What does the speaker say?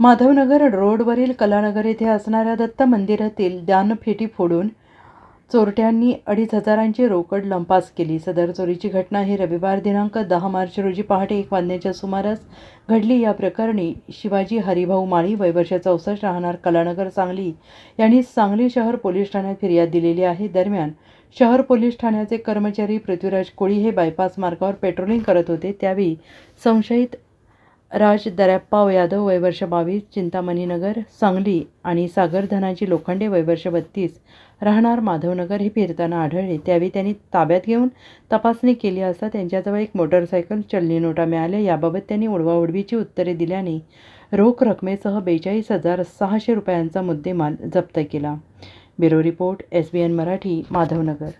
माधवनगर रोडवरील कलानगर येथे असणाऱ्या दत्त मंदिरातील दानफेटी फोडून चोरट्यांनी अडीच हजारांची रोकड लंपास केली. सदर चोरीची घटना ही रविवार दिनांक दहा मार्च रोजी पहाटे एक वाजण्याच्या सुमारास घडली. या प्रकरणी शिवाजी हरिभाऊ माळी वयवर्ष चौसष्ट राहणार कलानगर सांगली यांनी सांगली शहर पोलीस ठाण्यात फिर्याद दिलेली आहे. दरम्यान शहर पोलीस ठाण्याचे कर्मचारी पृथ्वीराज कोळी हे बायपास मार्गावर पेट्रोलिंग करत होते. त्यावेळी संशयित राज दर्याप्पा यादव वयवर्ष बावीस चिंतामणीनगर सांगली आणि सागर धनाजी लोखंडे वयवर्ष बत्तीस राहणार माधवनगर हे फिरताना आढळले. त्यावेळी त्यांनी ताब्यात घेऊन तपासणी केली असता त्यांच्याजवळ एक मोटरसायकल चलनी नोटा मिळाल्या. याबाबत त्यांनी उडवाउडवीची उत्तरे दिल्याने रोख रकमेसह बेचाळीस हजार सहाशे रुपयांचा मुद्देमाल जप्त केला. Bureau report S B N Marathi Madhavnagar.